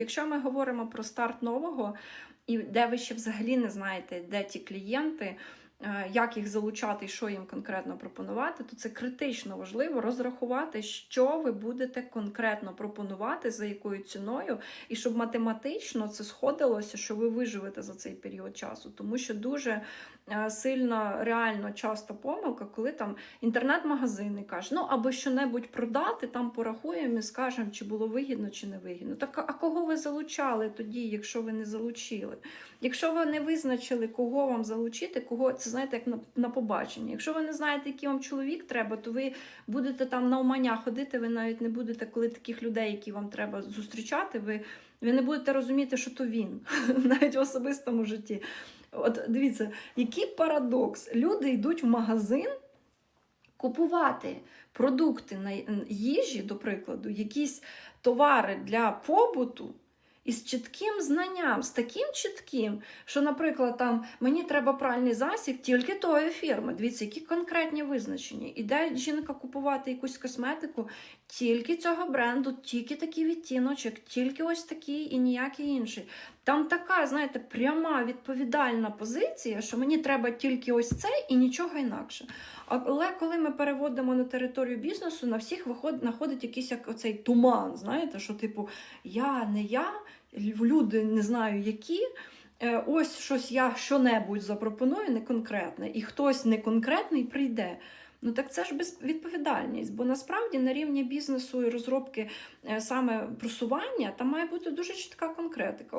Якщо ми говоримо про старт нового, і де ви ще взагалі не знаєте, де ті клієнти, як їх залучати і що їм конкретно пропонувати, то це критично важливо розрахувати, що ви будете конкретно пропонувати, за якою ціною, і щоб математично це сходилося, що ви виживете за цей період часу. Тому що дуже е, сильно реально часто помилка, коли там інтернет-магазини кажуть, ну або що-небудь продати, там порахуємо і скажемо, чи було вигідно, чи не вигідно. Так а кого ви залучали тоді, якщо ви не залучили? Якщо ви не визначили, кого вам залучити, кого це знаєте, як на, на побаченні. Якщо ви не знаєте, який вам чоловік треба, то ви будете там на умання ходити, ви навіть не будете, коли таких людей, які вам треба зустрічати, ви, ви не будете розуміти, що то він, навіть в особистому житті. От дивіться, який парадокс. Люди йдуть в магазин купувати продукти на їжі, до прикладу, якісь товари для побуту. І з чітким знанням, з таким чітким, що, наприклад, там мені треба пральний засіб тільки тої фірми. Дивіться, які конкретні визначення. Іде жінка купувати якусь косметику, тільки цього бренду, тільки такий відтіночок, тільки ось такий і ніякий інший. Там така, знаєте, пряма відповідальна позиція, що мені треба тільки ось це і нічого інакше. Але коли ми переводимо на територію бізнесу, на всіх знаходить якийсь як оцей туман, знаєте, що типу я не я, люди не знаю які. е, Ось щось я що-небудь запропоную неконкретне, і хтось неконкретний прийде. Ну так це ж безвідповідальність, бо насправді на рівні бізнесу і розробки е, саме просування там має бути дуже чітка конкретика.